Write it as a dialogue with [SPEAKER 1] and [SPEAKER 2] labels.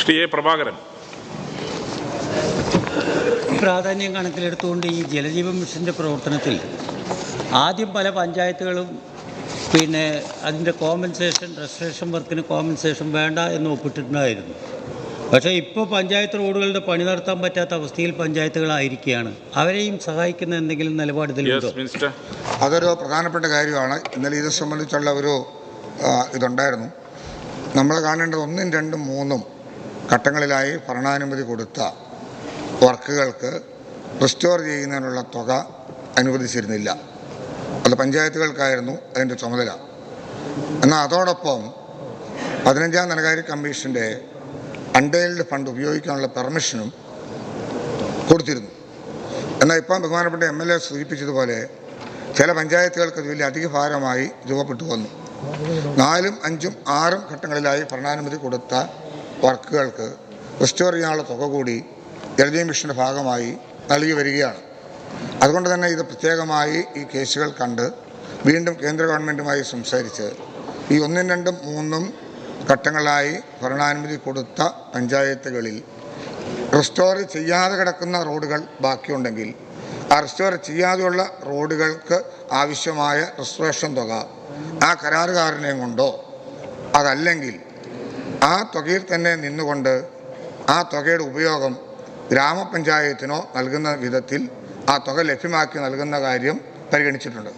[SPEAKER 1] Shri A Prabhakaran.
[SPEAKER 2] പ്രാധാന്യം കണക്കിലെടുത്തുകൊണ്ട് ഈ ജലജീവൻ മിഷന്റെ പ്രവർത്തനത്തിൽ ആദ്യം പല പഞ്ചായത്തുകളും പിന്നെ അതിന്റെ കോമ്പൻസേഷൻ രജിസ്ട്രേഷൻ വർക്കിന് കോമ്പൻസേഷൻ വേണ്ട എന്ന് ഒപ്പിട്ടിട്ടുണ്ടായിരുന്നു. പക്ഷേ ഇപ്പോൾ പഞ്ചായത്ത് റോഡുകളുടെ പണി നടത്താൻ പറ്റാത്ത അവസ്ഥയിൽ പഞ്ചായത്തുകളായിരിക്കുകയാണ്. അവരെയും സഹായിക്കുന്ന എന്തെങ്കിലും നിലപാട്
[SPEAKER 1] യെസ് മിനിസ്റ്റർ
[SPEAKER 3] അതൊരു പ്രധാനപ്പെട്ട കാര്യമാണ്. ഇന്നലെ ഇത് സംബന്ധിച്ചുള്ള ഒരു ഇതുണ്ടായിരുന്നു. നമ്മൾ കാണേണ്ടത് ഒന്നും രണ്ടും മൂന്നും ഘട്ടങ്ങളിലായി ഭരണാനുമതി കൊടുത്ത വർക്കുകൾക്ക് റിസ്റ്റോർ ചെയ്യുന്നതിനുള്ള തുക അനുവദിച്ചിരുന്നില്ല. അത് പഞ്ചായത്തുകൾക്കായിരുന്നു അതിന്റെ ചുമതല. എന്നാൽ അതോടൊപ്പം പതിനഞ്ചാം ധനകാര്യ കമ്മീഷന്റെ അൺഡെയിൽഡ് ഫണ്ട് ഉപയോഗിക്കാനുള്ള പെർമിഷനും കൊടുത്തിരുന്നു. എന്നാൽ ഇപ്പം ബഹുമാനപ്പെട്ട എം എൽ എ സൂചിപ്പിച്ചതുപോലെ ചില പഞ്ചായത്തുകൾക്ക് അത് വലിയ അധിക ഭാരമായി രൂപപ്പെട്ടു വന്നു. നാലും അഞ്ചും ആറും ഘട്ടങ്ങളിലായി ഭരണാനുമതി കൊടുത്ത വർക്കുകൾക്ക് റിസ്റ്റോർ ചെയ്യാനുള്ള തുക കൂടി ജലജീവൻ മിഷന്റെ ഭാഗമായി നൽകി വരികയാണ്. അതുകൊണ്ട് തന്നെ ഇത് പ്രത്യേകമായി ഈ കേസുകൾ കണ്ട് വീണ്ടും കേന്ദ്ര ഗവൺമെന്റുമായി സംസാരിച്ച് ഈ ഒന്നും രണ്ടും മൂന്നും ഘട്ടങ്ങളായി ഭരണാനുമതി കൊടുത്ത പഞ്ചായത്തുകളിൽ റിസ്റ്റോർ ചെയ്യാതെ കിടക്കുന്ന റോഡുകൾ ബാക്കിയുണ്ടെങ്കിൽ ആ റിസ്റ്റോർ ചെയ്യാതെയുള്ള റോഡുകൾക്ക് ആവശ്യമായ റിസ്റ്റോറേഷൻ തുക ആ കരാറുകാരനെയും കൊണ്ടോ അതല്ലെങ്കിൽ ആ തുകയിൽ തന്നെ നിന്നുകൊണ്ട് ആ തുകയുടെ ഉപയോഗം ഗ്രാമപഞ്ചായത്തിനോ നൽകുന്ന വിധത്തിൽ ആ തുക ലഭ്യമാക്കി നൽകുന്ന കാര്യം പരിഗണിച്ചിട്ടുണ്ട്.